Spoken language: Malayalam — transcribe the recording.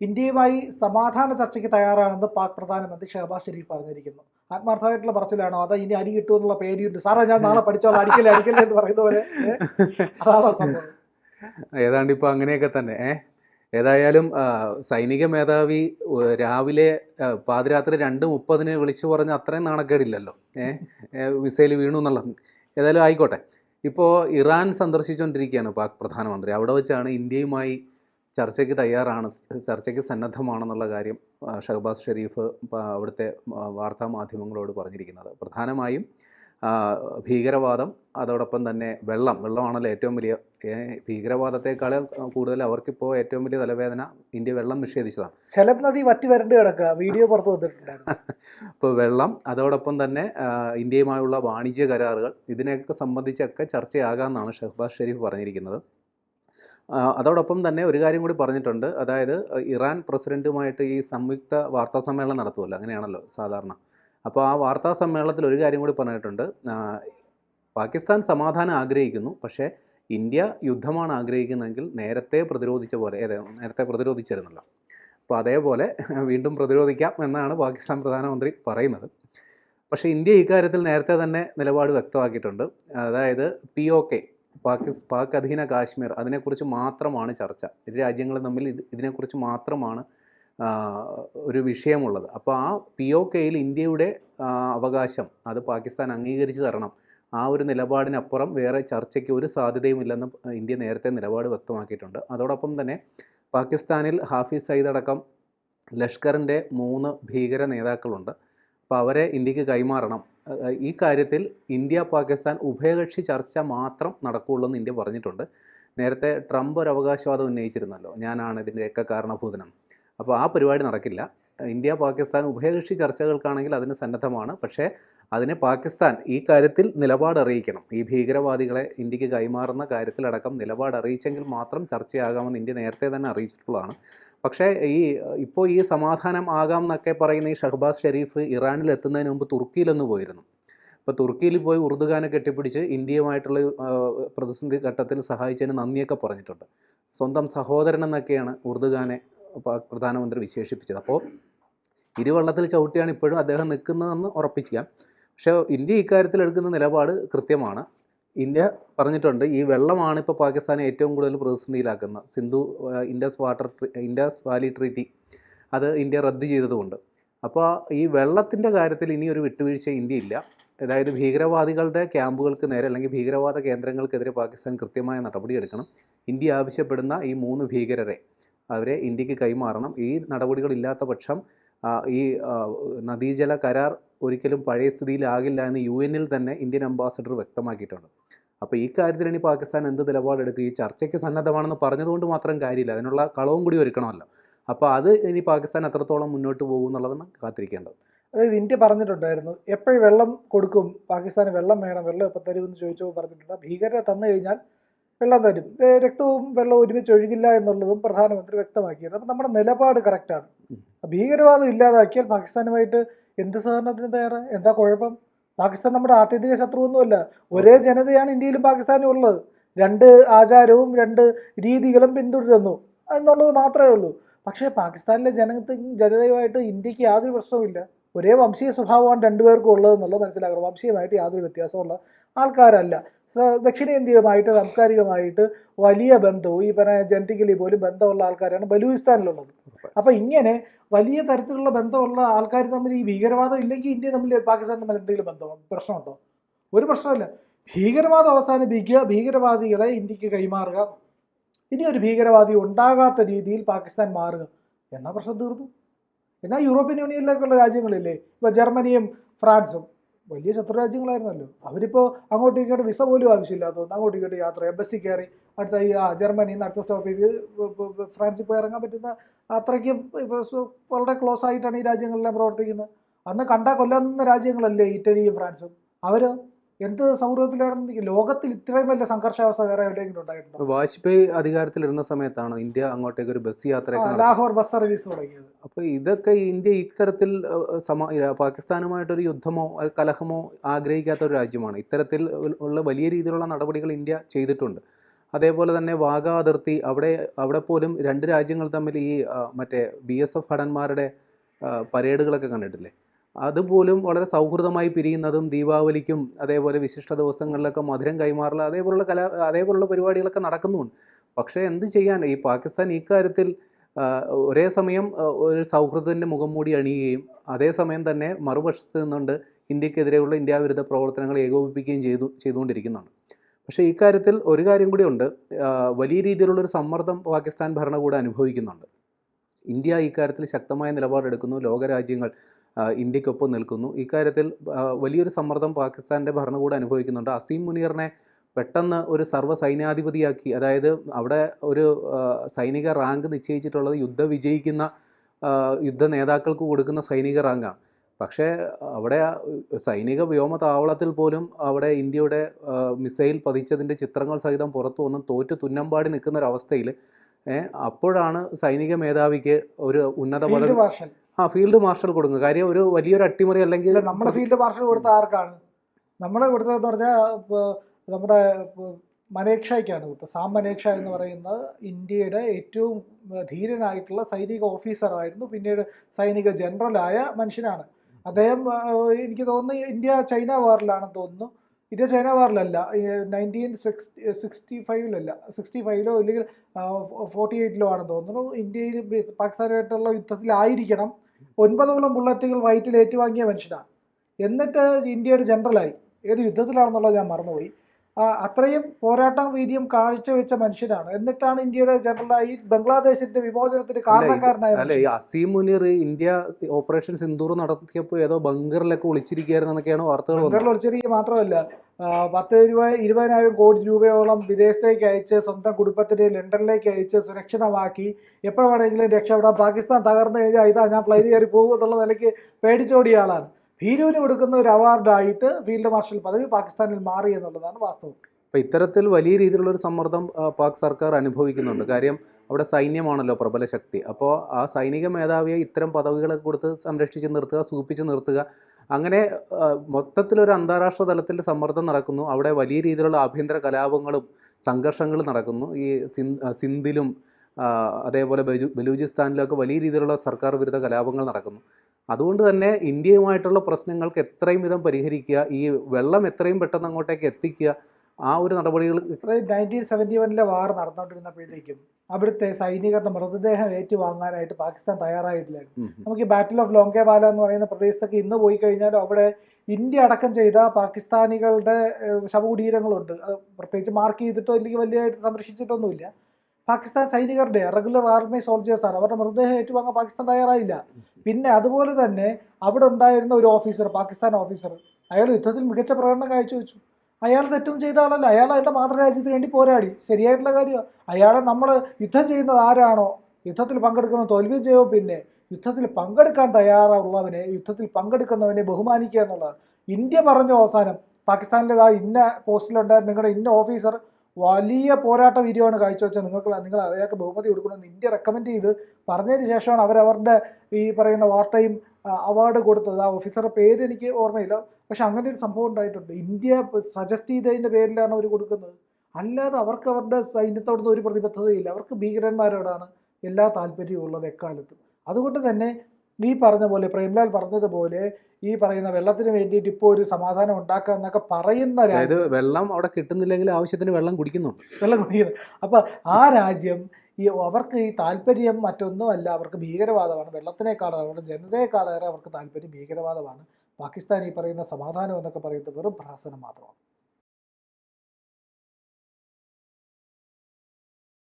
ഇന്ത്യയുമായി സമാധാന ചർച്ചയ്ക്ക് തയ്യാറാണെന്ന് പാക് പ്രധാനമന്ത്രി ഷഹബാസ് ഷെരീഫ് പറഞ്ഞിരിക്കുന്നു. ആത്മാർത്ഥമായിട്ടുള്ള പറച്ചിലാണോ? അതോ ഇനി അടി കിട്ടുമെന്നുള്ള പേടിയുണ്ട്. സാറേ ഞാൻ നാളെ പഠിച്ചോളാം. അടിക്കല്ലേ അടിക്കല്ലേ എന്ന് പറയുന്ന പോലെ. ഏതാണ്ട് ഇപ്പൊ അങ്ങനെയൊക്കെ തന്നെ. ഏഹ് ഏതായാലും സൈനിക മേധാവി രാവിലെ പാതിരാത്രി രണ്ട് മുപ്പതിന് വിളിച്ചു പറഞ്ഞ അത്രയും നാണക്കേടില്ലല്ലോ. ഏഹ് മിസൈൽ വീണു എന്നുള്ളത്. ഏതായാലും ആയിക്കോട്ടെ. ഇപ്പോൾ ഇറാൻ സന്ദർശിച്ചുകൊണ്ടിരിക്കുകയാണ് പാക് പ്രധാനമന്ത്രി. അവിടെ വെച്ചാണ് ഇന്ത്യയുമായി ചർച്ചയ്ക്ക് തയ്യാറാണ് ചർച്ചയ്ക്ക് സന്നദ്ധമാണെന്നുള്ള കാര്യം ഷഹബാസ് ഷെരീഫ് അവിടുത്തെ വാർത്താ മാധ്യമങ്ങളോട് പറഞ്ഞിരിക്കുന്നത്. പ്രധാനമായും ഭീകരവാദം അതോടൊപ്പം തന്നെ വെള്ളം. വെള്ളമാണല്ലോ ഏറ്റവും വലിയ ഭീകരവാദത്തെക്കാൾ കൂടുതൽ അവർക്കിപ്പോൾ ഏറ്റവും വലിയ തലവേദന ഇന്ത്യ വെള്ളം നിഷേധിച്ചതാണ്. ചില നദി വറ്റി വരണ്ട് കിടക്കുക. വീഡിയോ പുറത്ത് വന്നിട്ടുണ്ടായിരുന്നു. ഇപ്പോൾ വെള്ളം അതോടൊപ്പം തന്നെ ഇന്ത്യയുമായുള്ള വാണിജ്യ കരാറുകൾ ഇതിനെയൊക്കെ സംബന്ധിച്ചൊക്കെ ചർച്ചയാകാമെന്നാണ് ഷഹബാസ് ഷെരീഫ് പറഞ്ഞിരിക്കുന്നത്. അതോടൊപ്പം തന്നെ ഒരു കാര്യം കൂടി പറഞ്ഞിട്ടുണ്ട്. അതായത് ഇറാൻ പ്രസിഡന്റുമായിട്ട് ഈ സംയുക്ത വാർത്താ സമ്മേളനം നടത്തുമല്ലോ അങ്ങനെയാണല്ലോ സാധാരണ. അപ്പോൾ ആ വാർത്താ സമ്മേളനത്തിൽ ഒരു കാര്യം കൂടി പറഞ്ഞിട്ടുണ്ട്. പാകിസ്ഥാൻ സമാധാനം ആഗ്രഹിക്കുന്നു. പക്ഷേ ഇന്ത്യ യുദ്ധമാണ് ആഗ്രഹിക്കുന്നതെങ്കിൽ നേരത്തെ പ്രതിരോധിച്ച പോലെ നേരത്തെ പ്രതിരോധിച്ചിരുന്നല്ലോ. അപ്പോൾ അതേപോലെ വീണ്ടും പ്രതിരോധിക്കാം എന്നാണ് പാകിസ്ഥാൻ പ്രധാനമന്ത്രി പറയുന്നത്. പക്ഷേ ഇന്ത്യ ഇക്കാര്യത്തിൽ നേരത്തെ തന്നെ നിലപാട് വ്യക്തമാക്കിയിട്ടുണ്ട്. അതായത് പി ഒ കെ പാകിസ് പാക് അധീന കാശ്മീർ അതിനെക്കുറിച്ച് മാത്രമാണ് ചർച്ച. ഇരു രാജ്യങ്ങളും തമ്മിൽ ഇത് ഇതിനെക്കുറിച്ച് മാത്രമാണ് ഒരു വിഷയമുള്ളത്. അപ്പോൾ ആ പി ഒ കെയിൽ ഇന്ത്യയുടെ അവകാശം അത് പാകിസ്ഥാൻ അംഗീകരിച്ച് തരണം. ആ ഒരു നിലപാടിനപ്പുറം വേറെ ചർച്ചയ്ക്ക് ഒരു സാധ്യതയുമില്ലെന്ന് ഇന്ത്യ നേരത്തെ നിലപാട് വ്യക്തമാക്കിയിട്ടുണ്ട്. അതോടൊപ്പം തന്നെ പാകിസ്ഥാനിൽ ഹാഫിസ് സയ്യിദ് അടക്കം ലഷ്കറിന്റെ മൂന്ന് ഭീകര നേതാക്കളുണ്ട്. അപ്പോൾ അവരെ ഇന്ത്യയ്ക്ക് കൈമാറണം. ഈ കാര്യത്തിൽ ഇന്ത്യ പാകിസ്ഥാൻ ഉഭയകക്ഷി ചർച്ച മാത്രം നടക്കുകയുള്ളൂ എന്ന് ഇന്ത്യ പറഞ്ഞിട്ടുണ്ട്. നേരത്തെ ട്രംപ് ഒരു അവകാശവാദം ഉന്നയിച്ചിരുന്നല്ലോ. ഞാനാണ് ഇതിന്റെയൊക്കെ കാരണഭൂതനം. അപ്പോൾ ആ പരിപാടി നടക്കില്ല. ഇന്ത്യ പാകിസ്ഥാൻ ഉഭയകക്ഷി ചർച്ചകൾക്കാണെങ്കിൽ അതിന് സന്നദ്ധമാണ്. പക്ഷേ അതിന് പാകിസ്ഥാൻ ഈ കാര്യത്തിൽ നിലപാട് അറിയിക്കണം ഈ ഭീകരവാദികളെ ഇന്ത്യയ്ക്ക് കൈമാറുന്ന കാര്യത്തിലടക്കം നിലപാട് അറിയിച്ചെങ്കിൽ മാത്രം ചർച്ചയാകാമെന്ന് ഇന്ത്യ നേരത്തെ തന്നെ അറിയിച്ചിട്ടുള്ളതാണ്. പക്ഷേ ഈ ഇപ്പോൾ ഈ സമാധാനം ആകാം എന്നൊക്കെ പറയുന്ന ഈ ഷഹബാസ് ഷെരീഫ് ഇറാനിൽ എത്തുന്നതിന് മുമ്പ് തുർക്കിയിലൊന്ന് പോയിരുന്നു. ഇപ്പോൾ തുർക്കിയിൽ പോയി ഉറുദുഖാനെ കെട്ടിപ്പിടിച്ച് ഇന്ത്യയുമായിട്ടുള്ള പ്രതിസന്ധി ഘട്ടത്തിൽ സഹായിച്ചതിന് നന്ദിയൊക്കെ പറഞ്ഞിട്ടുണ്ട്. സ്വന്തം സഹോദരൻ എന്നൊക്കെയാണ് ഉറുദുഖാനെ പ്രധാനമന്ത്രി വിശേഷിപ്പിച്ചത്. അപ്പോൾ ഇരുവള്ളത്തിൽ ചവിട്ടിയാണ് ഇപ്പോഴും അദ്ദേഹം നിൽക്കുന്നതെന്ന് ഉറപ്പിക്കാം പക്ഷേ ഇന്ത്യ ഇക്കാര്യത്തിൽ എടുക്കുന്ന നിലപാട് കൃത്യമാണ്. ഇന്ത്യ പറഞ്ഞിട്ടുണ്ട് ഈ വെള്ളമാണ് ഇപ്പോൾ പാകിസ്ഥാനെ ഏറ്റവും കൂടുതൽ പ്രതിസന്ധിയിലാക്കുന്നത് Sindhu Indus water Indus valley treaty അത് ഇന്ത്യ റദ്ദ് ചെയ്തതുകൊണ്ട്. അപ്പോൾ ഈ വെള്ളത്തിന്റെ കാര്യത്തിൽ ഇനി ഒരു വിട്ടുവീഴ്ച ഇന്ത്യ ഇല്ല അതായത് ഭീകരവാദികളുടെ ക്യാമ്പുകൾക്ക് നേരെ അല്ലെങ്കിൽ ഭീകരവാദ കേന്ദ്രങ്ങൾക്കെതിരെ പാകിസ്ഥാൻ കൃത്യമായ നടപടിയെടുക്കണം. ഇന്ത്യ ആവശ്യപ്പെടുന്ന ഈ മൂന്ന് ഭീകരരെ അവരെ ഇന്ത്യയ്ക്ക് കൈമാറണം. ഈ നടപടികളില്ലാത്ത പക്ഷം ഈ നദീജല കരാർ ഒരിക്കലും പഴയ സ്ഥിതിയിലാകില്ല എന്ന് യു എനിൽ തന്നെ ഇന്ത്യൻ അംബാസഡർ വ്യക്തമാക്കിയിട്ടുണ്ട്. അപ്പോൾ ഈ കാര്യത്തിൽ ഇനി പാകിസ്ഥാൻ എന്ത് നിലപാടെടുക്കും? ഈ ചർച്ചയ്ക്ക് സന്നദ്ധമാണെന്ന് പറഞ്ഞതുകൊണ്ട് മാത്രം കാര്യമില്ല. അതിനുള്ള കളവും കൂടി ഒരുക്കണമല്ലോ. അപ്പോൾ അത് ഇനി പാകിസ്ഥാൻ എത്രത്തോളം മുന്നോട്ട് പോകും എന്നുള്ളതാണ് കാത്തിരിക്കേണ്ടത്. അതായത് ഇന്ത്യ പറഞ്ഞിട്ടുണ്ടായിരുന്നു എപ്പോഴും വെള്ളം കൊടുക്കും പാകിസ്ഥാന് വെള്ളം വേണം വെള്ളം എപ്പോൾ തരുമെന്ന് ചോദിച്ചപ്പോൾ പറഞ്ഞിട്ടുണ്ട്. ഭീകരരെ തന്നു കഴിഞ്ഞാൽ വെള്ളം തരും. രക്തവും വെള്ളവും ഒരുമിച്ച് ഒഴുകില്ല എന്നുള്ളതും പ്രധാനമന്ത്രി വ്യക്തമാക്കിയത്. അപ്പം നമ്മുടെ നിലപാട് കറക്റ്റാണ്. ഭീകരവാദം ഇല്ലാതാക്കിയാൽ പാകിസ്ഥാനുമായിട്ട് എന്ത് സഹകരണത്തിന് തയ്യാറ്? എന്താ കുഴപ്പം? പാകിസ്ഥാൻ നമ്മുടെ ആത്യന്തിക ശത്രുവൊന്നുമല്ല. ഒരേ ജനതയാണ് ഇന്ത്യയിലും പാകിസ്ഥാനും ഉള്ളത്. രണ്ട് ആചാരവും രണ്ട് രീതികളും പിന്തുടരുന്നു എന്നുള്ളത് മാത്രമേ ഉള്ളൂ. പക്ഷേ പാകിസ്ഥാനിലെ ജനത ജനതയുമായിട്ട് ഇന്ത്യയ്ക്ക് യാതൊരു പ്രശ്നവുമില്ല. ഒരേ വംശീയ സ്വഭാവമാണ് രണ്ടുപേർക്കും ഉള്ളതെന്നുള്ളത് മനസ്സിലാക്കണം. വംശീയമായിട്ട് യാതൊരു വ്യത്യാസമുള്ള ആൾക്കാരല്ല. ദക്ഷിണേന്ത്യയുമായിട്ട് സാംസ്കാരികമായിട്ട് വലിയ ബന്ധവും ഈ പറഞ്ഞ ജനറ്റിക്കലി പോലും ബന്ധമുള്ള ആൾക്കാരാണ് ബലൂചിസ്ഥാനിലുള്ളത്. അപ്പോൾ ഇങ്ങനെ വലിയ തരത്തിലുള്ള ബന്ധമുള്ള ആൾക്കാർ തമ്മിൽ ഈ ഭീകരവാദം ഇല്ലെങ്കിൽ ഇന്ത്യ തമ്മിൽ പാകിസ്ഥാൻ തമ്മിൽ എന്തെങ്കിലും ബന്ധമോ? പ്രശ്നമുണ്ടോ? ഒരു പ്രശ്നമല്ല ഭീകരവാദം അവസാനിപ്പിക്കുക ഭീകരവാദികളെ ഇന്ത്യയ്ക്ക് കൈമാറുക. ഇനി ഒരു ഭീകരവാദി ഉണ്ടാകാത്ത രീതിയിൽ പാകിസ്ഥാൻ മാറുക. എന്നാ പ്രശ്നം തീർന്നു. എന്നാൽ യൂറോപ്യൻ യൂണിയനിലേക്കുള്ള രാജ്യങ്ങളില്ലേ? ഇപ്പോൾ ജർമ്മനിയും ഫ്രാൻസും. വലിയ ശത്രു രാജ്യങ്ങളായിരുന്നല്ലോ അവരിപ്പോൾ അങ്ങോട്ടും ഇങ്ങോട്ട് വിസ പോലും ആവശ്യമില്ലാത്ത തോന്നുന്നു അങ്ങോട്ടും ഇങ്ങോട്ട് യാത്ര എംബസി കയറി അടുത്ത ഈ ആ ജർമ്മനിയിൽ നിന്ന് അടുത്ത ചെയ്ത് ഫ്രാൻസിൽ പോയി ഇറങ്ങാൻ പറ്റുന്ന അത്രയ്ക്കും വളരെ ക്ലോസ് ആയിട്ടാണ് ഈ രാജ്യങ്ങളെല്ലാം പ്രവർത്തിക്കുന്നത്. അന്ന് കണ്ട കൊല്ലാവുന്ന രാജ്യങ്ങളല്ലേ ഇറ്റലിയും ഫ്രാൻസും. അവരോ എന്ത് സൗഹൃദത്തിലാണെന്ന് ലോകത്തിൽ ഇത്രയും വലിയ സംഘർഷാവസ്ഥ വേറെ എവിടെയെങ്കിലും ഉണ്ടായിട്ടുണ്ടോ? വാജ്പേയി അധികാരത്തിലിരുന്ന സമയത്താണ് ഇന്ത്യ അങ്ങോട്ടേക്ക് ഒരു ബസ് യാത്ര ലാഹോർ ബസ് സർവീസ് തുടങ്ങിയത്. അപ്പൊ ഇതൊക്കെ ഇന്ത്യ ഇത്തരത്തിൽ സമ പാകിസ്ഥാനുമായിട്ടൊരു യുദ്ധമോ കലഹമോ ആഗ്രഹിക്കാത്ത ഒരു രാജ്യമാണ്. ഇത്തരത്തിൽ ഉള്ള വലിയ രീതിയിലുള്ള നടപടികൾ ഇന്ത്യ ചെയ്തിട്ടുണ്ട്. അതേപോലെ തന്നെ വാഗ അതിർത്തി അവിടെ അവിടെ പോലും രണ്ട് രാജ്യങ്ങൾ തമ്മിൽ ഈ മറ്റേ ബി എസ് എഫ് ഭടന്മാരുടെ പരേഡുകളൊക്കെ കണ്ടിട്ടില്ലേ? അതുപോലും വളരെ സൗഹൃദമായി പിരിയുന്നതും ദീപാവലിക്കും അതേപോലെ വിശിഷ്ട ദിവസങ്ങളിലൊക്കെ മധുരം കൈമാറൽ അതേപോലുള്ള കലാ അതേപോലുള്ള പരിപാടികളൊക്കെ നടക്കുന്നുമുണ്ട് പക്ഷേ എന്ത് ചെയ്യാൻ? ഈ പാകിസ്ഥാൻ ഇക്കാര്യത്തിൽ ഒരേ സമയം ഒരു സൗഹൃദത്തിന്റെ മുഖം മൂടി അണിയുകയും അതേസമയം തന്നെ മറുപക്ഷത്ത് നിന്നുകൊണ്ട് ഇന്ത്യക്കെതിരെയുള്ള ഇന്ത്യ വിരുദ്ധ പ്രവർത്തനങ്ങൾ ഏകോപിപ്പിക്കുകയും ചെയ്തു ചെയ്തുകൊണ്ടിരിക്കുന്നതാണ് പക്ഷേ ഇക്കാര്യത്തിൽ ഒരു കാര്യം കൂടിയുണ്ട് ഉണ്ട്. വലിയ രീതിയിലുള്ളൊരു സമ്മർദ്ദം പാകിസ്ഥാൻ ഭരണകൂടം അനുഭവിക്കുന്നുണ്ട്. ഇന്ത്യ ഇക്കാര്യത്തിൽ ശക്തമായ നിലപാടെടുക്കുന്നു. ലോകരാജ്യങ്ങൾ ഇന്ത്യക്കൊപ്പം നിൽക്കുന്നു. ഇക്കാര്യത്തിൽ വലിയൊരു സമ്മർദ്ദം പാകിസ്ഥാന്റെ ഭരണകൂടം അനുഭവിക്കുന്നുണ്ട്. അസീം മുനീറിനെ പെട്ടെന്ന് ഒരു സർവ സൈന്യാധിപതിയാക്കി അതായത് അവിടെ ഒരു സൈനിക റാങ്ക് നിശ്ചയിച്ചിട്ടുള്ളത് യുദ്ധ വിജയിക്കുന്ന യുദ്ധ നേതാക്കൾക്ക് കൊടുക്കുന്ന സൈനിക റാങ്കാണ് പക്ഷേ അവിടെ സൈനിക വ്യോമ താവളത്തിൽ പോലും അവിടെ ഇന്ത്യയുടെ മിസൈൽ പതിച്ചതിന്റെ ചിത്രങ്ങൾ സഹിതം പുറത്തു വന്ന് തോറ്റു തുന്നമ്പാടി നിൽക്കുന്ന ഒരു അവസ്ഥയിൽ അപ്പോഴാണ് സൈനിക മേധാവിക്ക് ഒരു ഉന്നത പദവി ആ ഫീൽഡ് മാർഷൽ കൊടുക്കുക കാര്യം ഒരു വലിയൊരു അട്ടിമറി അല്ലെങ്കിൽ നമ്മുടെ ഫീൽഡ് മാർഷൽ കൊടുത്ത ആർക്കാണ്? നമ്മുടെ കൊടുത്തതെന്ന് പറഞ്ഞാൽ നമ്മുടെ മനേക്ഷയ്ക്കാണ് കൊടുത്തത്. സാം മനേക്ഷ എന്ന് പറയുന്ന ഇന്ത്യയുടെ ഏറ്റവും ധീരനായിട്ടുള്ള സൈനിക ഓഫീസറായിരുന്നു. പിന്നീട് സൈനിക ജനറലായ മനുഷ്യനാണ്. അദ്ദേഹം എനിക്ക് തോന്നുന്നു ഇന്ത്യ ചൈന വാറിലാണെന്ന് തോന്നുന്നു. ഇന്ത്യ ചൈന വാറിലല്ല. നയന്റീൻ സിക്സ്റ്റി സിക്സ്റ്റി ഫൈവിലല്ല സിക്സ്റ്റി ഫൈവിലോ അല്ലെങ്കിൽ ഫോർട്ടി എയ്റ്റിലോ ആണെന്ന് തോന്നുന്നു. ഇന്ത്യയിൽ പാകിസ്ഥാനുമായിട്ടുള്ള യുദ്ധത്തിലായിരിക്കണം ഒൻപതോളം ബുള്ളറ്റുകൾ വയറ്റിൽ ഏറ്റുവാങ്ങിയ മനുഷ്യനാണ്. എന്നിട്ട് ഇന്ത്യയുടെ ജനറലായി ഏത് യുദ്ധത്തിലാണെന്നുള്ളത് ഞാൻ മറന്നുപോയി. അത്രയും പോരാട്ടം വീര്യം കാഴ്ചവെച്ച മനുഷ്യനാണ് എന്നിട്ടാണ് ഇന്ത്യയുടെ ജനറലായി ബംഗ്ലാദേശിന്റെ വിമോചനത്തിന് കാരണക്കാരനായ അല്ലെ ഈ അസീം മുനീർ ഇന്ത്യ ഓപ്പറേഷൻ സിന്ദൂർ നടത്തിയപ്പോൾ ഏതോ ബംഗറിലൊക്കെ ഒളിച്ചിരിക്കുകയായിരുന്നു എന്നൊക്കെയാണ് വാർത്തകൾ ബംഗറിൽ ഒളിച്ചിരിക്കുക മാത്രമല്ല പത്ത് രൂപ ഇരുപതിനായിരം കോടി രൂപയോളം വിദേശത്തേക്ക് അയച്ച് സ്വന്തം കുടുംബത്തിന് ലണ്ടനിലേക്ക് അയച്ച് സുരക്ഷിതമാക്കി. എപ്പോഴാണെങ്കിലും വേണമെങ്കിലും രക്ഷപ്പെടാം. പാകിസ്ഥാൻ തകർന്നു കഴിഞ്ഞാൽ ഇതാ ഞാൻ ഫ്ലൈറ്റ് കയറി പോകും എന്നുള്ള നിലയ്ക്ക് പേടിച്ചോടിയ ആളാണ്. ഭീരുവിന് കൊടുക്കുന്ന ഒരു അവാർഡായിട്ട് ഫീൽഡ് മാർഷൽ പദവി പാകിസ്ഥാനിൽ മാറി എന്നുള്ളതാണ് വാസ്തവം. അപ്പോൾ ഇത്തരത്തിൽ വലിയ രീതിയിലുള്ള ഒരു സമ്മർദ്ദം പാക് സർക്കാർ അനുഭവിക്കുന്നുണ്ട്. കാര്യം അവിടെ സൈന്യമാണല്ലോ പ്രബല ശക്തി. അപ്പോൾ ആ സൈനിക മേധാവിയെ ഇത്തരം പദവികളൊക്കെ കൊടുത്ത് സംരക്ഷിച്ച് നിർത്തുക സൂപ്പിച്ച് നിർത്തുക അങ്ങനെ മൊത്തത്തിലൊരു അന്താരാഷ്ട്ര തലത്തിൽ സമ്മർദ്ദം നടക്കുന്നു. അവിടെ വലിയ രീതിയിലുള്ള ആഭ്യന്തര കലാപങ്ങളും സംഘർഷങ്ങളും നടക്കുന്നു. ഈ സിന് സിന്ധിലും അതേപോലെ ബലു ബലൂചിസ്ഥാനിലൊക്കെ വലിയ രീതിയിലുള്ള സർക്കാർ വിരുദ്ധ കലാപങ്ങൾ നടക്കുന്നു. അതുകൊണ്ട് തന്നെ ഇന്ത്യയുമായിട്ടുള്ള പ്രശ്നങ്ങൾക്ക് എത്രയും വിധം പരിഹരിക്കുക ഈ വെള്ളം എത്രയും പെട്ടെന്ന് അങ്ങോട്ടേക്ക് എത്തിക്കുക ആ ഒരു നടപടികൾ അതായത് നയന്റീൻ സെവന്റി വണ്ണിലെ വാർ നടന്നുകൊണ്ടിരുന്നപ്പോഴത്തേക്കും അവിടുത്തെ സൈനികരുടെ മൃതദേഹം ഏറ്റുവാങ്ങാനായിട്ട് പാകിസ്ഥാൻ തയ്യാറായിട്ടില്ലായിരുന്നു. നമുക്ക് ഈ ബാറ്റിൽ ഓഫ് ലോങ്കേവാല എന്ന് പറയുന്ന പ്രദേശത്തൊക്കെ ഇന്ന് പോയി കഴിഞ്ഞാലും അവിടെ ഇന്ത്യ അടക്കം ചെയ്ത പാകിസ്ഥാനികളുടെ ശവകുടീരങ്ങളുണ്ട്. അത് പ്രത്യേകിച്ച് മാർക്ക് ചെയ്തിട്ടോ അല്ലെങ്കിൽ വലിയതായിട്ട് സംരക്ഷിച്ചിട്ടൊന്നുമില്ല. പാകിസ്ഥാൻ സൈനികരുടെ റെഗുലർ ആർമി സോൾജേഴ്സാണ് അവരുടെ മൃതദേഹം ഏറ്റുവാങ്ങാൻ പാകിസ്ഥാൻ തയ്യാറായില്ല. പിന്നെ അതുപോലെ തന്നെ അവിടെ ഉണ്ടായിരുന്ന ഒരു ഓഫീസർ പാകിസ്ഥാൻ ഓഫീസർ അയാൾ യുദ്ധത്തിൽ മികച്ച പ്രകടനം കാഴ്ച വെച്ചു അയാൾ തെറ്റൊന്നും ചെയ്ത ആളല്ല. അയാൾ അയാളുടെ മാതൃരാജ്യത്തിന് വേണ്ടി പോരാടി. ശരിയായിട്ടുള്ള കാര്യമാണ് അയാളെ നമ്മൾ യുദ്ധം ചെയ്യുന്നത് ആരാണോ യുദ്ധത്തിൽ പങ്കെടുക്കുന്ന തോൽവി ചെയ്യോ പിന്നെ യുദ്ധത്തിൽ പങ്കെടുക്കാൻ തയ്യാറുള്ളവനെ യുദ്ധത്തിൽ പങ്കെടുക്കുന്നവനെ ബഹുമാനിക്കുക എന്നുള്ളതാണ്. ഇന്ത്യ പറഞ്ഞു അവസാനം പാകിസ്ഥാനിലേതാ ഇന്ന പോസ്റ്റിലുണ്ടായിരുന്ന നിങ്ങളുടെ ഇന്ന ഓഫീസർ വലിയ പോരാട്ട വീര്യമാണ് കാഴ്ചവെച്ചത്. നിങ്ങൾക്ക് നിങ്ങൾ അവയൊക്കെ ബഹുമതി കൊടുക്കണമെന്ന് ഇന്ത്യ റെക്കമെൻഡ് ചെയ്ത് പറഞ്ഞതിന് ശേഷമാണ് അവരവരുടെ ഈ പറയുന്ന വാർത്തയും അവാർഡ് കൊടുത്തത്. ആ ഓഫീസറുടെ പേര് എനിക്ക് ഓർമ്മയില്ല. പക്ഷെ അങ്ങനെ ഒരു സംഭവം ഉണ്ടായിട്ടുണ്ട്. ഇന്ത്യ സജസ്റ്റ് ചെയ്തതിന്റെ പേരിലാണ് അവർ കൊടുക്കുന്നത്. അല്ലാതെ അവർക്ക് അവരുടെ സൈന്യത്തോടൊന്നും ഒരു പ്രതിബദ്ധതയില്ല. അവർക്ക് ഭീകരന്മാരോടാണ് എല്ലാ താല്പര്യവും ഉള്ളത് എക്കാലത്തും. അതുകൊണ്ട് തന്നെ നീ പറഞ്ഞ പോലെ പ്രേംലാൽ പറഞ്ഞതുപോലെ ഈ പറയുന്ന വെള്ളത്തിന് വേണ്ടിയിട്ട് ഇപ്പോൾ ഒരു സമാധാനം ഉണ്ടാക്കുക എന്നൊക്കെ പറയുന്ന അതായത് വെള്ളം അവിടെ കിട്ടുന്നില്ലെങ്കിൽ ആവശ്യത്തിന് വെള്ളം കുടിക്കുന്നുണ്ട്. വെള്ളം കുടിക്കുന്നു. അപ്പൊ ആ രാജ്യം ഈ അവർക്ക് ഈ താല്പര്യം മറ്റൊന്നുമല്ല അവർക്ക് ഭീകരവാദമാണ്. വെള്ളത്തിനേക്കാൾ അവരുടെ ജനതയെക്കാളേറെ അവർക്ക് താല്പര്യം ഭീകരവാദമാണ്. പാകിസ്ഥാൻ ഈ പറയുന്ന സമാധാനം എന്നൊക്കെ പറയുന്നത് വെറും പ്രഹസനം മാത്രമാണ്.